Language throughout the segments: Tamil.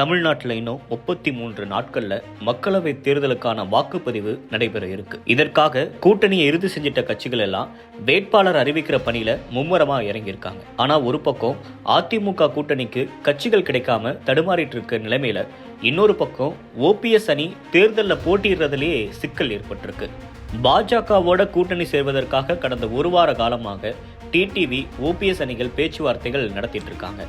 தமிழ்நாட்டில் இன்னும் முப்பத்தி மூன்று நாட்கள்ல மக்களவை தேர்தலுக்கான வாக்குப்பதிவு நடைபெற இருக்கு. இதற்காக கூட்டணியை இறுதி செஞ்சிட்ட கட்சிகள் எல்லாம் வேட்பாளர் அறிவிக்கிற பணியில மும்முரமா இறங்கியிருக்காங்க. ஆனா ஒரு பக்கம் அதிமுக கூட்டணிக்கு கட்சிகள் கிடைக்காம தடுமாறிட்டு இருக்க நிலைமையில இன்னொரு பக்கம் ஓபிஎஸ் அணி தேர்தலில் போட்டியிடுறதுலேயே சிக்கல் ஏற்பட்டிருக்கு. பாஜகவோட கூட்டணி சேர்வதற்காக கடந்த ஒரு வார காலமாக டிடிவி ஓபிஎஸ் அணிகள் பேச்சுவார்த்தைகள் நடத்திட்டு இருக்காங்க.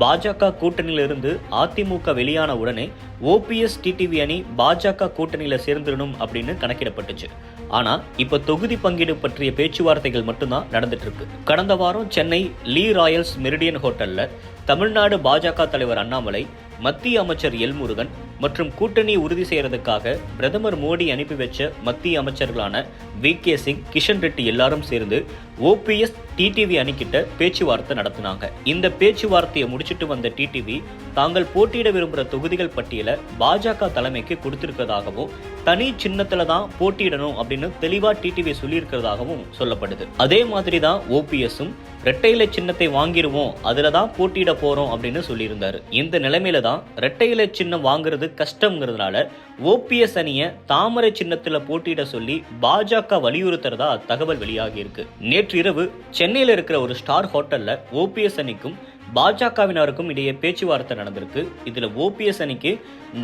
பாஜக கூட்டணியிலிருந்து அதிமுக வெளியான உடனே ஓபிஎஸ் டிடிவி அணி பாஜக கூட்டணியில் சேர்ந்துடணும் அப்படின்னு கணக்கிடப்பட்டுச்சு. ஆனா இப்ப தொகுதி பங்கீடு பற்றிய பேச்சுவார்த்தைகள் மட்டும்தான் நடந்துட்டு இருக்கு. கடந்த வாரம் சென்னை லீ ராயல்ஸ் மெரிடியன் ஹோட்டல்ல தமிழ்நாடு பாஜக தலைவர் அண்ணாமலை மத்திய அமைச்சர் எல் முருகன் மற்றும் கூட்டணி உறுதி செய்யறதுக்காக பிரதமர் மோடி அனுப்பி வச்ச மத்திய அமைச்சர்களான வி. கே. சிங் கிஷன் ரெட்டி எல்லாரும் சேர்ந்து ஓபிஎஸ் டிடிவி அணிக்கிட்ட பேச்சுவார்த்தை நடத்தினாங்க. இந்த பேச்சுவார்த்தையை முடிச்சிட்டு வந்த டிடிவி தாங்கள் போட்டியிட விரும்புகிற தொகுதிகள் பட்டியலை பாஜக தலைமைக்கு கொடுத்திருக்கதாகவும் தனி சின்னத்துல தான் போட்டியிடணும் அப்படின்னு தெளிவா டிடிவி சொல்லியிருக்கிறதாகவும் சொல்லப்படுது. அதே மாதிரி தான் ஓபிஎஸும் ரெட்டை இலை சின்னத்தை வாங்கிடுவோம் அதுல தான் போட்டியிட போறோம் அப்படின்னு சொல்லியிருந்தாரு. இந்த நிலைமையில தான் ரெட்டை இலை சின்னம் வாங்குறது கஷ்டம்ங்கிறதுனால ஓபிஎஸ் அணியை தாமரை சின்னத்துல போட்டியிட சொல்லி பாஜக வலியுறுத்துறதா தகவல் வெளியாகி இருக்கு நேற்று இரவு சென்னையில் இருக்கிற ஒரு ஸ்டார் ஹோட்டல்ல ஓபிஎஸ் அணிக்கும் பாஜகவினருக்கும் இடையே பேச்சுவார்த்தை நடந்திருக்கு. இதுல ஓபிஎஸ் அணிக்கு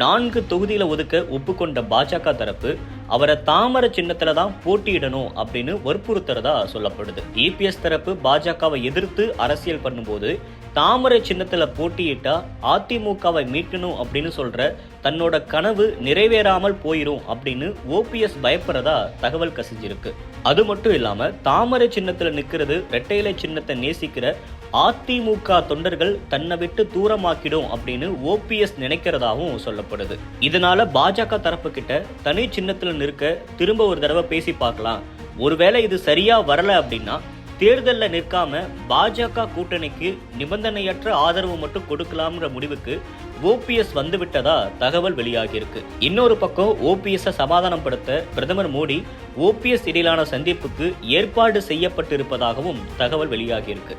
நான்கு தொகுதியில ஒதுக்க ஒப்புக்கொண்ட பாஜக தரப்பு அவரை தாமரை சின்னத்துல தான் போட்டியிடணும் அப்படின்னு வற்புறுத்துறதா சொல்லப்படுது. இபிஎஸ் தரப்பு பாஜகவை எதிர்த்து அரசியல் பண்ணும்போது தாமரை சின்னத்துல போட்டியிட்டா அதிமுகவை மீட்கணும் அப்படின்னு சொல்ற தன்னோட கனவு நிறைவேறாமல் போயிரும் அப்படின்னு ஓபிஎஸ் பயப்படுறதா தகவல் கசிஞ்சிருக்கு. அது மட்டும் இல்லாம தாமரை சின்னத்துல நிக்கிறது ரெட்டையிலை சின்னத்தை நேசிக்கிற அதிமுக தொண்டர்கள் தன்னை விட்டு தூரமாக்கிடும் அப்படின்னு ஓபிஎஸ் நினைக்கிறதாகவும் சொல்லப்படுது. இதனால பாஜக தரப்பு கிட்ட தனி சின்னத்துல நிற்க திரும்ப ஒரு தடவை பேசி பார்க்கலாம். ஒருவேளை இது சரியா வரல அப்படின்னா தேர்தலில் நிற்காம பாஜக கூட்டணிக்கு நிபந்தனையற்ற ஆதரவு மட்டும் கொடுக்கலாம்ன்ற முடிவுக்கு ஓபிஎஸ் வந்துவிட்டதா தகவல் வெளியாகியிருக்கு. இன்னொரு பக்கம் ஓபிஎஸ் சமாதானப்படுத்த பிரதமர் மோடி ஓபிஎஸ் இடையிலான சந்திப்புக்கு ஏற்பாடு செய்யப்பட்டிருப்பதாகவும் தகவல் வெளியாகியிருக்கு.